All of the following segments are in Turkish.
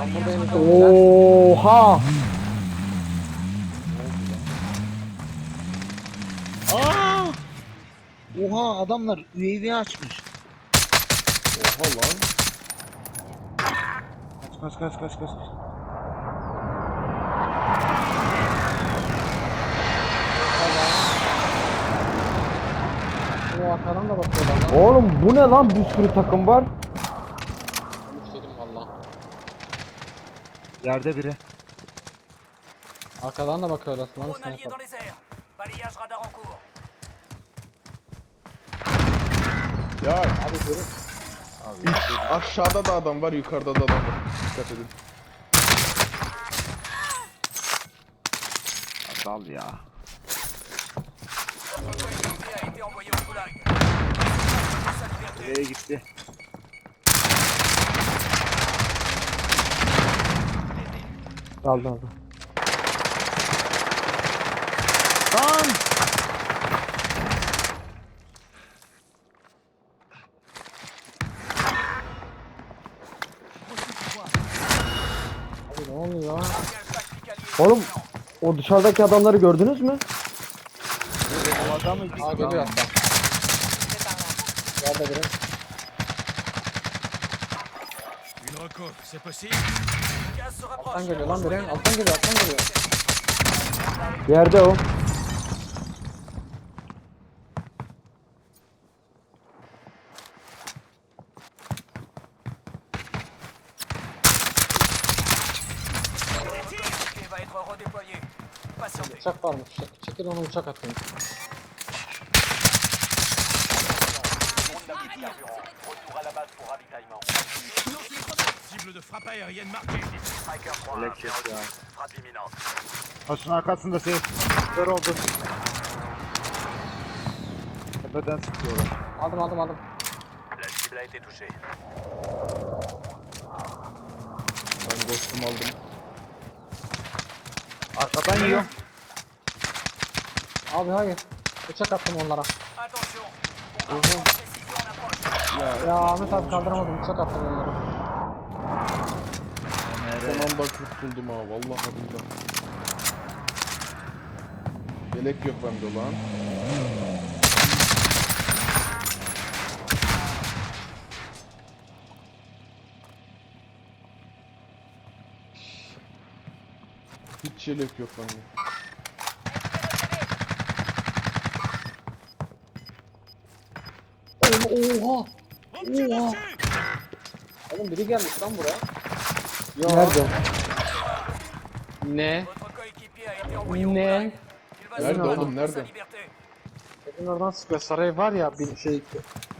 Oha! Aa! Oha adamlar UAV açmış. Oha lan. Kaç kaç kaç kaç kaç. O arkadan da bakıyorlar lan. Oğlum bu ne lan bir sürü takım var. Yerde biri. Arkadan da bakıyorlar lan Drone allié dans les airs. Balayage radar en cours. Ya Abi görün. aşağıda da adam var yukarıda da adam var. Dikkat edin. Dal ya. Votre coéquipier a été envoyé au goulag. Sa liberté. Nereye gitti? Aldı aldı. Lan! Abi ne oluyor? Oğlum o dışarıdaki adamları gördünüz mü? O adamı Aa geliyor hatta. Yerde biri. Une reco, c'est possible. Alttan geliyor lan biri. Alttan geliyor alttan geliyor. Yerde o. Uçak varmış. Çek- Çekil onu uçak atayım. Cible de frappe aérienne marquée. Elektrek ya. Taşın arkasında şey. Kör oldu. Tepeden sıkıyorlar. Aldım aldım aldım. Ben ghost'umu aldım. Arkadan yiyor. Abi hayır. Uçak attım onlara. Attention. Bombardement de précision en approche. Ya Ahmet abi kaldıramadım. Uçak attım onlara. Anda kurtuldum ha vallahi billahi. Yelek yok bende lan. Hiç yelek yok bende. Oha. Oha. Oğlum biri gelmiş lan buraya. Nerede? Ne? Ne? Nerede oğlum, nerede? Senin oradan sıkıyor. Saray var ya bir şey.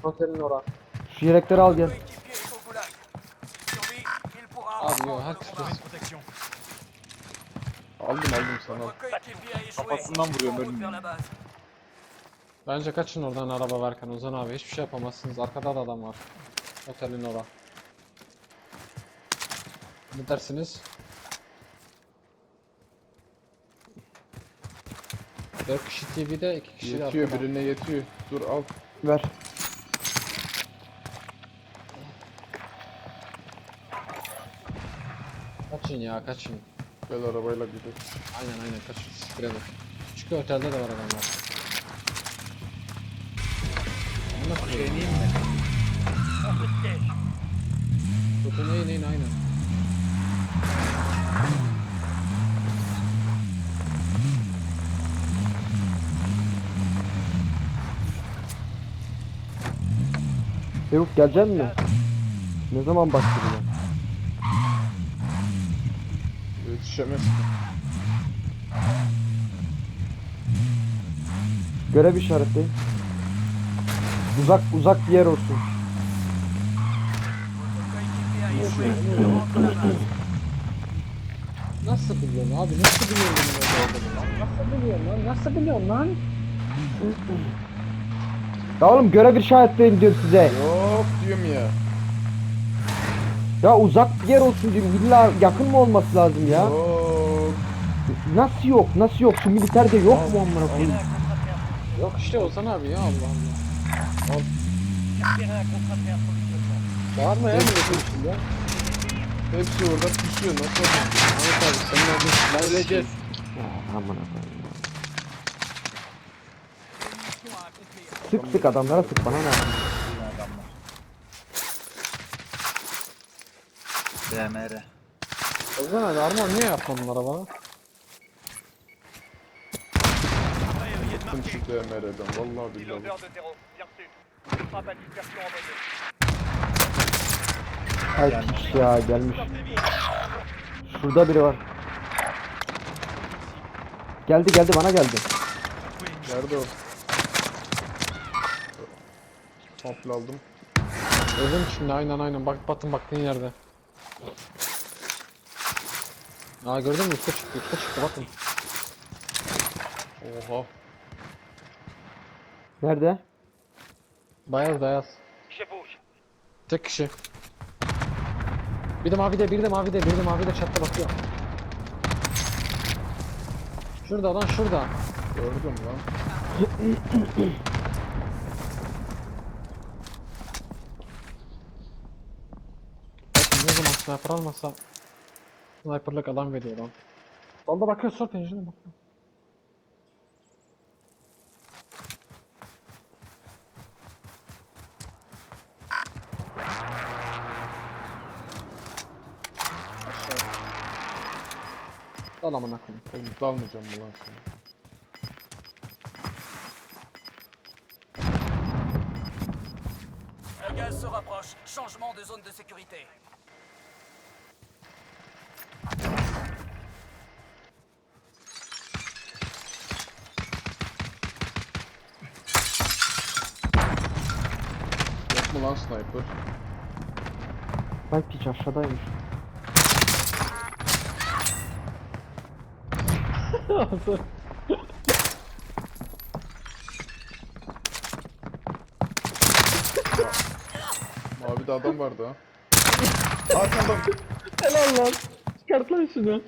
Otelin orası. Şu yelekleri al gel. Coéquipier est au goulag. S'il survit, il pourra reprendre yo, le herkes combat. Une protection. Aldım aldım sana. Kafasından vuruyor, En route ölmüyor. vers la base. Bence kaçın oradan araba varken Ozan abi. Hiçbir şey yapamazsınız. Arkada da adam var. Otelin orası. Ne dersiniz? 4 kişi TV'de 2 kişi de Yetiyor arkada. birine yetiyor. Dur al. Ver. Kaçın ya kaçın. Gel arabayla gidelim. Aynen aynen kaçın. Siktir edin. Küçük otelde de var adamlar. Ama şey Deneyeyim mi? Tutun in in aynen. Çabuk gelecek mi? Ne zaman başlıyor? Yetişemez. Görev işareti. Uzak uzak bir yer olsun. Nasıl biliyorsun abi? Nasıl biliyorsun bunu? Nasıl biliyorsun lan? Nasıl biliyorsun lan? Ya oğlum görev işaretleyin diyorum size. Yok diyorum ya. Ya uzak bir yer olsun diyorum. İlla yakın mı olması lazım ya? Yok. Nasıl yok? Nasıl yok? Şu militerde yok mu amına koyayım? Yok işte Ozan abi ya Allah Allah. Bağırma ya milletin içinde. Hepsi orada pusuyor nasıl yapalım? Ahmet abi senin olduğun Öleceğiz. Ya aman. Sık sık adamlara sık bana ne? adamlar. BMR. Ozan abi armor niye yapmadın arabana? Frappe aérienne Kim marquée. çıktı MR'den vallahi billahi. de zéro. Bien reçu. Frappe à dispersion envoyée. Ay piç ya gelmiş. Şurada biri var. Geldi geldi bana geldi. Nerede o? Komple aldım. Öldüm şimdi aynen aynen bak batın baktığın yerde. Aa gördün mü üstte çıktı üstte çıktı bakın. Oha. Nerede? Bayaz bayaz. Tek kişi. Bir de mavide bir de mavide bir de mavide çatta bakıyor. Şurada lan şurada. Gördüm lan. Ne zaman sniper almasa sniperlık adam veriyor lan. Solda bakıyor sol pencereden bakıyor. Al amına koyayım. Oğlum dalmayacağım mı lan gaz se rapproche. Changement de zone de sécurité. Mu lan sniper? Lan piç aşağıdaymış. Mavide adam vardı ha. Arkamda. Helal lan. Çıkart lan şunu.